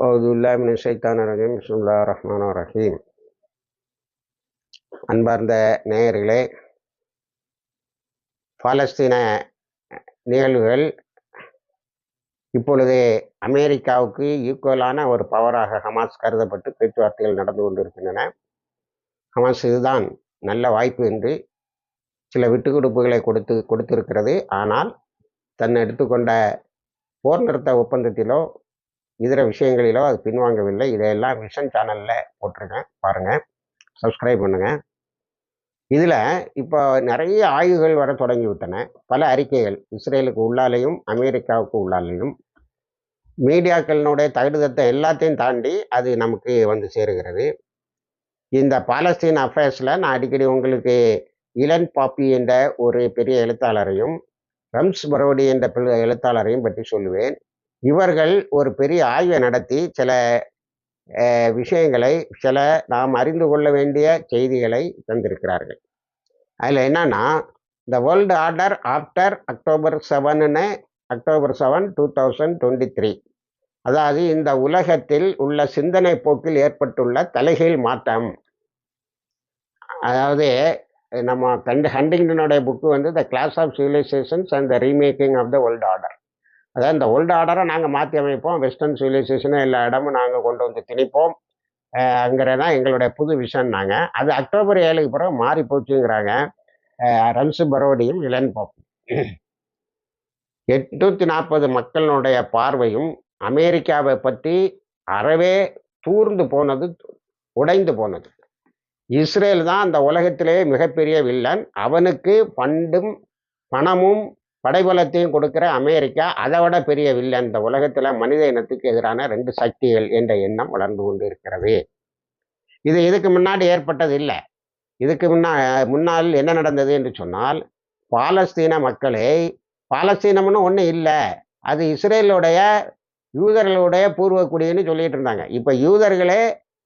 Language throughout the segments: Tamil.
அவுதுல்லாமின் சைத்தான ரஜீம். பிஸ்முல்லா ரஹ்மானோ ரஹீம். அன்பார்ந்த நேயர்களே பாலஸ்தீன நிகழ்வுகள் இப்பொழுது அமெரிக்காவுக்கு ஈக்குவலான ஒரு பவராக ஹமாஸ் கருதப்பட்டு பேச்சுவார்த்தைகள் நடந்து கொண்டிருக்கின்றன. ஹமாஸ் இதுதான் நல்ல வாய்ப்பு என்று சில விட்டுக்கொடுப்புகளை கொடுத்து கொடுத்திருக்கிறது. ஆனால் தன்னை எடுத்துக்கொண்ட போர் நிறுத்த ஒப்பந்தத்திலோ இதர விஷயங்களிலோ அது பின்வாங்கவில்லை. இதையெல்லாம் விஷன் சேனலில் போட்டிருக்கேன். பாருங்கள் சப்ஸ்கிரைப் பண்ணுங்கள் இதில் இப்போ நிறைய ஆய்வுகள் வர தொடங்கிவிட்டன. பல அறிக்கைகள். இஸ்ரேலுக்கு உள்ளாலேயும் அமெரிக்காவுக்கு உள்ளாலேயும். மீடியாக்களினுடைய தகுதத்தை எல்லாத்தையும் தாண்டி அது நமக்கு வந்து சேருகிறது. இந்த பாலஸ்தீன் அஃபேர்ஸில் நான் அடிக்கடி உங்களுக்கு இளன் பாப்பி என்ற ஒரு பெரிய எழுத்தாளரையும் ரம்ஸ் பரோடி என்ற பிள்ளை எழுத்தாளரையும் பற்றி சொல்லுவேன். இவர்கள் ஒரு பெரிய ஆய்வை நடத்தி சில விஷயங்களை சில நாம் அறிந்து கொள்ள வேண்டிய செய்திகளை தந்திருக்கிறார்கள். அதில் என்னன்னா the world order after October செவன்னு October seven two thousand twenty three அதாவது இந்த உலகத்தில் உள்ள சிந்தனை போக்கில் ஏற்பட்டுள்ள தலைகீழ் மாற்றம். அதாவது நம்ம கண்டு ஹண்டிங்டனுடைய புக்கு வந்து the clash of civilisations and the remaking of the world order அதாவது இந்த ஓல்டு ஆர்டரை நாங்கள் மாற்றி அமைப்போம். வெஸ்டர்ன் சிவிலைசேஷனை எல்லா இடமும் நாங்கள் கொண்டு வந்து திணிப்போம். அங்கிறதான் எங்களுடைய புது விஷன் நாங்கள் அது அக்டோபர் ஏழுக்கு பிறகு மாறி போச்சுங்கிறாங்க. ரம்சு பரோடியும் இளன் பாப்பும். எட்நூற்றி நாற்பது மக்களினுடைய பார்வையும் அமெரிக்காவை பற்றி அறவே தூர்ந்து போனது உடைந்து போனது. இஸ்ரேல் தான் அந்த உலகத்திலே மிகப்பெரிய வில்லன். அவனுக்கு பண்டும் பணமும் படைபலத்தையும் கொடுக்கிற அமெரிக்கா அதை விட பெரிய வில்லன் இந்த உலகத்தில் மனித இனத்துக்கு எதிரான ரெண்டு சக்திகள் என்ற எண்ணம் வளர்ந்து கொண்டு இருக்கிறது இது இதுக்கு முன்னாடி ஏற்பட்டது இல்லை. இதுக்கு முன்னா முன்னால் என்ன நடந்தது என்று சொன்னால் பாலஸ்தீன மக்களை பாலஸ்தீனம்னு ஒன்றும் இல்லை. அது இஸ்ரேலுடைய யூதர்களுடைய பூர்வ குடின்னு சொல்லிட்டு இருந்தாங்க. இப்போ யூதர்களே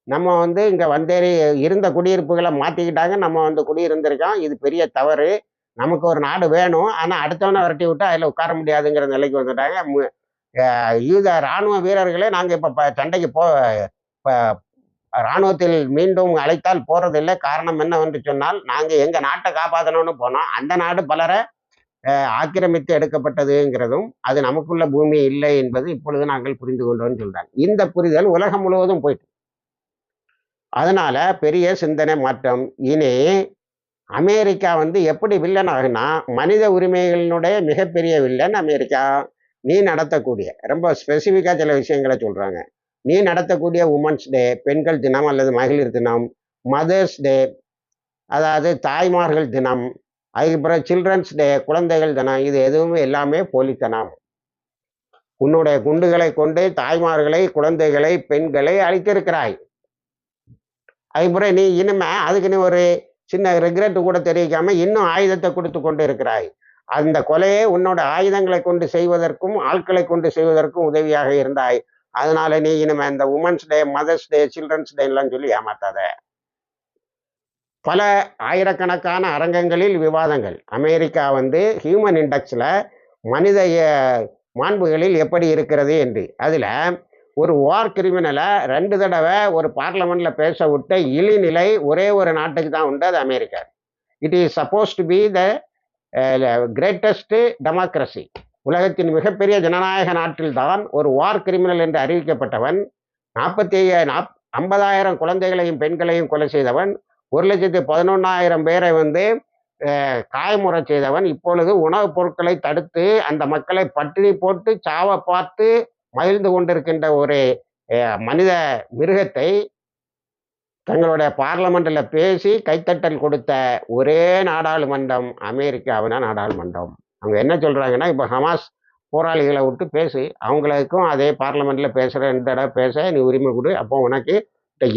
நம்ம வந்து இங்கே வந்தேறி இருந்த குடியிருப்புகளை மாற்றிக்கிட்டாங்க நம்ம வந்து குடியிருந்திருக்கோம். இது பெரிய தவறு. நமக்கு ஒரு நாடு வேணும். ஆனால் அடுத்தவனை விரட்டி விட்டு அதில் உட்கார முடியாதுங்கிற நிலைக்கு வந்துட்டாங்க. யூத இராணுவ வீரர்களே நாங்கள் இப்போ சண்டைக்கு போ ப- இராணுவத்தில் மீண்டும் அழைத்தால் போறதில்லை. காரணம் என்னவென்று சொன்னால் நாங்கள் எங்கள் நாட்டை காப்பாற்றணும்னு போனோம். அந்த நாடு பலரை ஆக்கிரமித்து எடுக்கப்பட்டதுங்கிறதும் அது நமக்குள்ள பூமி இல்லை என்பது இப்பொழுது நாங்கள் புரிந்து கொண்டோம்னு சொல்கிறாங்க இந்த புரிதல் உலகம் முழுவதும் போயிட்டு. அதனால பெரிய சிந்தனை மாற்றம். இனி அமெரிக்கா வந்து எப்படி வில்லன் ஆகுனா மனித உரிமைகளினுடைய மிகப்பெரிய வில்லன் அமெரிக்கா. நீ நடத்தக்கூடிய ரொம்ப ஸ்பெசிஃபிக்காக சில விஷயங்களை சொல்கிறாங்க நீ நடத்தக்கூடிய உமன்ஸ் டே பெண்கள் தினம் அல்லது மகளிர் தினம் மதர்ஸ் டே அதாவது தாய்மார்கள் தினம் அதுக்கப்புறம் சில்ட்ரன்ஸ் டே குழந்தைகள் தினம் இது எதுவுமே எல்லாமே போலித்தனம் உன்னுடைய குண்டுகளை கொண்டு தாய்மார்களை குழந்தைகளை பெண்களை அழித்திருக்கிறாய். அதுக்கப்புறம் நீ இனிமே அதுக்கு நீ ஒரு சின்ன ரெக்ரெட் கூட தெரிவிக்காம இன்னும் ஆயுதத்தை கொடுத்து கொண்டு இருக்கிறாய். அந்த கொலையை உன்னோட ஆயுதங்களை கொண்டு செய்வதற்கும் ஆட்களை கொண்டு செய்வதற்கும் உதவியாக இருந்தாய். அதனால நீ இனிமே இந்த women's day mother's day children's day எல்லாம் சொல்லி ஏமாத்தாத. பல ஆயிரக்கணக்கான அரங்கங்களில் விவாதங்கள். அமெரிக்கா வந்து ஹியூமன் இண்டெக்ஸில் மனித மாண்புகளில் எப்படி இருக்கிறது என்று. அதில் ஒரு வார் கிரிமினலை ரெண்டு தடவை ஒரு பார்லமெண்ட்டில் பேச விட்ட இழிநிலை ஒரே ஒரு நாட்டுக்கு தான் உண்டு அது America. It is suppose to be the greatest democracy உலகத்தின் மிகப்பெரிய ஜனநாயக நாட்டில்தான் ஒரு வார் கிரிமினல் என்று அறிவிக்கப்பட்டவன் நாற்பத்தி நாப் ஐம்பதாயிரம் குழந்தைகளையும் பெண்களையும் கொலை செய்தவன் ஒரு லட்சத்து பதினொன்னாயிரம் பேரை வந்து காயமுறை செய்தவன். இப்பொழுது உணவுப் பொருட்களை தடுத்து அந்த மக்களை பட்டினி போட்டு சாவை பார்த்து மகிழ்ந்து கொண்டிருக்கின்ற ஒரு மனித மிருகத்தை தங்களுடைய பார்லமெண்ட்டில் பேசி கைத்தட்டல் கொடுத்த ஒரே நாடாளுமன்றம் அமெரிக்காவின நாடாளுமன்றம். அவங்க என்ன சொல்கிறாங்கன்னா இப்போ ஹமாஸ் போராளிகளை விட்டு பேசி அவங்களுக்கும் அதே பார்லமெண்ட்டில் பேசுகிற இந்த தடவை பேச நீ உரிமை கொடு அப்போ உனக்கு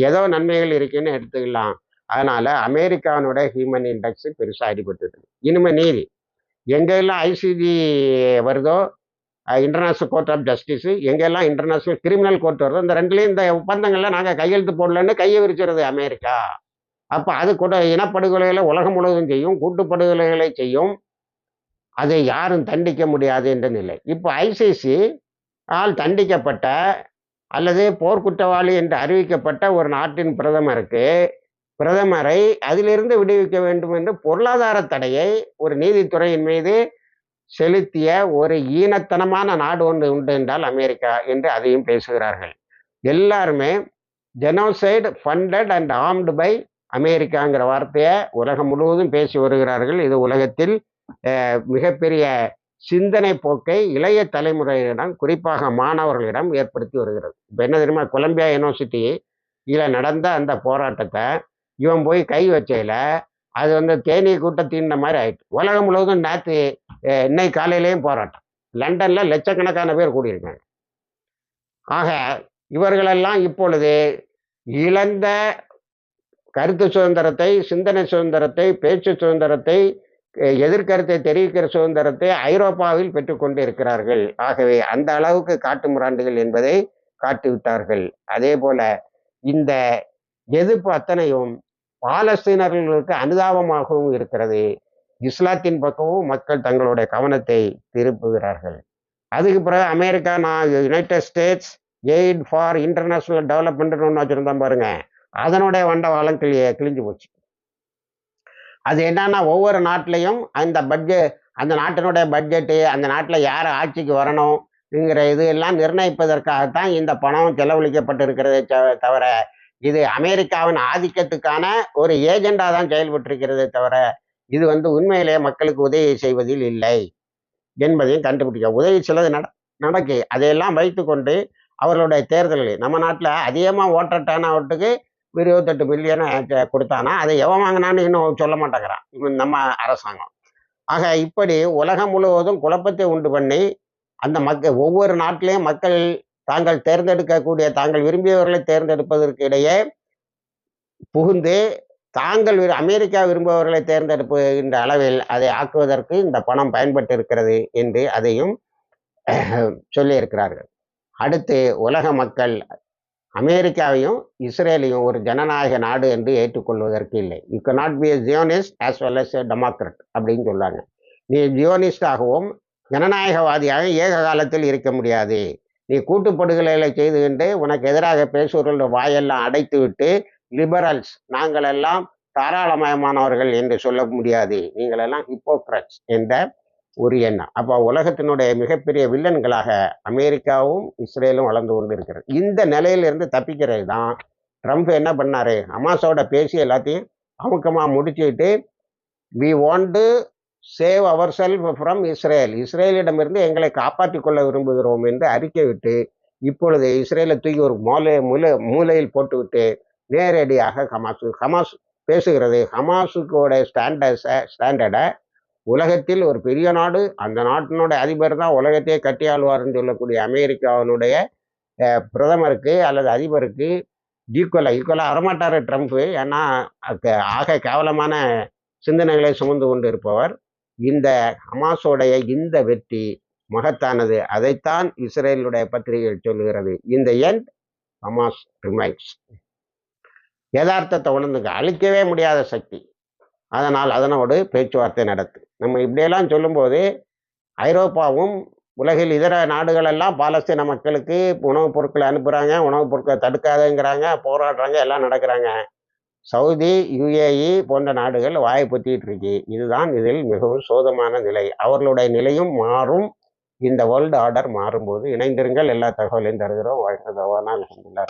ஏதோ நன்மைகள் இருக்குன்னு எடுத்துக்கலாம். அதனால் அமெரிக்காவினுடைய ஹியூமன் இண்டெக்ஸ் பெருசாக அடிபட்டு இனிமே நீதி. எங்கெல்லாம் ஐசிஜி வருதோ இன்டர்நேஷ்னல் கோர்ட் ஆஃப் ஜஸ்டிஸ் எங்கெல்லாம் இன்டர்நேஷ்னல் கிரிமினல் கோர்ட் வருதோ இந்த ரெண்டுலேயும் இந்த ஒப்பந்தங்கள்ல நாங்கள் கையெழுத்து போடலன்னு கையை விரிச்சிருது அமெரிக்கா. அப்போ அது கூட இனப்படுகொலைகளை உலகம் முழுவதும் செய்யும் கூட்டுப்படுகொலைகளை செய்யும். அதை யாரும் தண்டிக்க முடியாது என்ற நிலை. இப்போ ஐசிசி ஆல் தண்டிக்கப்பட்ட அல்லது போர்க்குற்றவாளி என்று அறிவிக்கப்பட்ட ஒரு நாட்டின் பிரதமருக்கு பிரதமரை அதிலிருந்து விடுவிக்க வேண்டும் என்று பொருளாதார தடையை ஒரு நீதித்துறையின் மீது செலுத்திய ஒரு ஈனத்தனமான நாடு ஒன்று உண்டு என்றால் அமெரிக்கா என்று அதையும் பேசுகிறார்கள். எல்லாருமே genocide funded and armed by அமெரிக்காங்கிற வார்த்தையை உலகம் முழுவதும் பேசி வருகிறார்கள். இது உலகத்தில் மிகப்பெரிய சிந்தனை போக்கை இளைய தலைமுறையிடம் குறிப்பாக மாணவர்களிடம் ஏற்படுத்தி வருகிறது. இப்போ என்ன தெரியுமா? கொலம்பியா யூனிவர்சிட்டி இதில் நடந்த அந்த போராட்டத்தை இவன் போய் கை வச்சையில் அது வந்து தேனீ கூட்டம் தீண்ட மாதிரி ஆயிட்டு உலகம் முழுவதும் நேற்று இன்னைக்கு காலையிலேயும் போராட்டம். லண்டனில் லட்சக்கணக்கான பேர் கூடியிருக்காங்க. ஆக இவர்களெல்லாம் இப்பொழுது இழந்த கருத்து சுதந்திரத்தை சிந்தனை சுதந்திரத்தை பேச்சு சுதந்திரத்தை எதிர்கருத்தை தெரிவிக்கிற சுதந்திரத்தை ஐரோப்பாவில் பெற்றுக்கொண்டு இருக்கிறார்கள் ஆகவே அந்த அளவுக்கு காட்டு முராண்டுகள் என்பதை காட்டிவிட்டார்கள். அதே போல இந்த எதிர்ப்பு அத்தனையும் பாலஸ்தீனர்களுக்கு அனுதாபமாகவும் இருக்கிறது. இஸ்லாத்தின் பக்கமும் மக்கள் தங்களுடைய கவனத்தை திருப்புகிறார்கள். அதுக்கு பிறகு அமெரிக்கா நான் United States aid for international டெவலப்மெண்ட்னு ஒன்று வச்சுருந்தோம் பாருங்க. அதனுடைய வண்டவாளம் கிளி கிழிஞ்சு போச்சு. அது என்னன்னா ஒவ்வொரு நாட்டிலையும் அந்த பட்ஜெட் அந்த நாட்டினுடைய பட்ஜெட்டு அந்த நாட்டில் யார் ஆட்சிக்கு வரணுங்கிற இது எல்லாம் நிர்ணயிப்பதற்காகத்தான் இந்த பணம் செலவழிக்கப்பட்டிருக்கிறதே தவிர இது அமெரிக்காவின் ஆதிக்கத்துக்கான ஒரு ஏஜெண்டா தான் செயல்பட்டிருக்கிறதே தவிர இது வந்து உண்மையிலே மக்களுக்கு உதவி செய்வதில் இல்லை என்பதையும் கண்டுபிடிக்க. உதவி சிலது நட நடக்கு. அதையெல்லாம் வைத்துக்கொண்டு அவர்களுடைய தேர்தல்கள் நம்ம நாட்டில் அதிகமாக ஓட்டர் டேன் அவுட்டுக்கு இருபத்தெட்டு பில்லியனை கொடுத்தானா அதை எவன் வாங்கினான்னு இன்னும் சொல்ல மாட்டேங்கிறான். இவன் நம்ம அரசாங்கம். ஆக இப்படி உலகம் முழுவதும் குழப்பத்தை உண்டு பண்ணி அந்த மக்கள் ஒவ்வொரு நாட்டிலையும் மக்கள் தாங்கள் தேர்ந்தெடுக்கக்கூடிய தாங்கள் விரும்பியவர்களை தேர்ந்தெடுப்பதற்கு இடையே புகுந்து தாங்கள் விரு- அமெரிக்கா விரும்புபவர்களை தேர்ந்தெடுப்புகின்ற அளவில் அதை ஆக்குவதற்கு இந்த பணம் பயன்பட்டு இருக்கிறது என்று அதையும் சொல்லியிருக்கிறார்கள். அடுத்து உலக மக்கள் அமெரிக்காவையும் இஸ்ரேலையும் ஒரு ஜனநாயக நாடு என்று ஏற்றுக்கொள்வதற்கு இல்லை. You cannot be a Zionist as well as a democrat அப்படின்னு சொல்றாங்க. நீ ஜியோனிஸ்டாகவும் ஜனநாயகவாதியாக ஏக காலத்தில் இருக்க முடியாது. நீ கூட்டுப்படுகொலைகளை செய்துகிட்டு உனக்கு எதிராக பேசுவர்கள் வாயெல்லாம் அடைத்து விட்டு லிபரல்ஸ் நாங்கள் எல்லாம் தாராளமயமானவர்கள் என்று சொல்ல முடியாது. நீங்கள் எல்லாம் ஹிப்போக்ரட்ஸ் என்ற ஒரு எண்ணம். அப்போ உலகத்தினுடைய மிகப்பெரிய வில்லன்களாக அமெரிக்காவும் இஸ்ரேலும் வளர்ந்து கொண்டு இருக்கிறது இந்த நிலையிலிருந்து தப்பிக்கிறது தான். ட்ரம்ப் என்ன பண்ணார்? அமாசோட பேசி எல்லாத்தையும் அமுக்கமாக முடிச்சுட்டு we want to save our self from Israel இஸ்ரேலிடமிருந்து எங்களை காப்பாற்றி கொள்ள விரும்புகிறோம் என்று அறிக்கை விட்டு இப்பொழுது இஸ்ரேலை தூக்கி ஒரு மூலை மூலை மூலையில் போட்டுவிட்டு நேரடியாக ஹமாஸ் ஹமாஸ் பேசுகிறது. ஹமாஸுக்கோட ஸ்டாண்டர்ஸை ஸ்டாண்டர்டை உலகத்தில் ஒரு பெரிய நாடு அந்த நாட்டினுடைய அதிபர் தான் உலகத்தையே கட்டி ஆள்வார்னு சொல்லக்கூடிய அமெரிக்காவினுடைய பிரதமருக்கு அல்லது அதிபருக்கு ஈக்குவலாக ஈக்குவலாக வரமாட்டார் ட்ரம்ப்பு ஏன்னா ஆக கேவலமான சிந்தனைகளை சுமந்து கொண்டு இருப்பவர் இந்த ஹமாஸோடைய இந்த வெற்றி மகத்தானது. அதைத்தான் இஸ்ரேலுடைய பத்திரிகைகள் சொல்லுகிறது. இந்த எண்ட் ஹமாஸ் ரிமைன்ஸ் யதார்த்தத்தை உணர்ந்துங்க அழிக்கவே முடியாத சக்தி. அதனால் அதனோடு பேச்சுவார்த்தை நடத்து. நம்ம இப்படியெல்லாம் சொல்லும்போது ஐரோப்பாவும் உலகில் இதர நாடுகளெல்லாம் பாலஸ்தீன மக்களுக்கு உணவுப் பொருட்களை அனுப்புகிறாங்க உணவுப் பொருட்களை தடுக்காதுங்கிறாங்க போராடுறாங்க எல்லாம் நடக்கிறாங்க. சவுதி யுஏஇ போன்ற நாடுகள் வாயை பொத்திட்டு இருக்கு. இதுதான் இதில் மிகவும் சோதமான நிலை. அவர்களுடைய நிலையும் மாறும். இந்த வேர்ல்டு ஆர்டர் மாறும்போது இணைந்திருங்கள். எல்லா தகவலையும் தருகிறோம். வாழ்க்கை தவானா அலமதுல்லா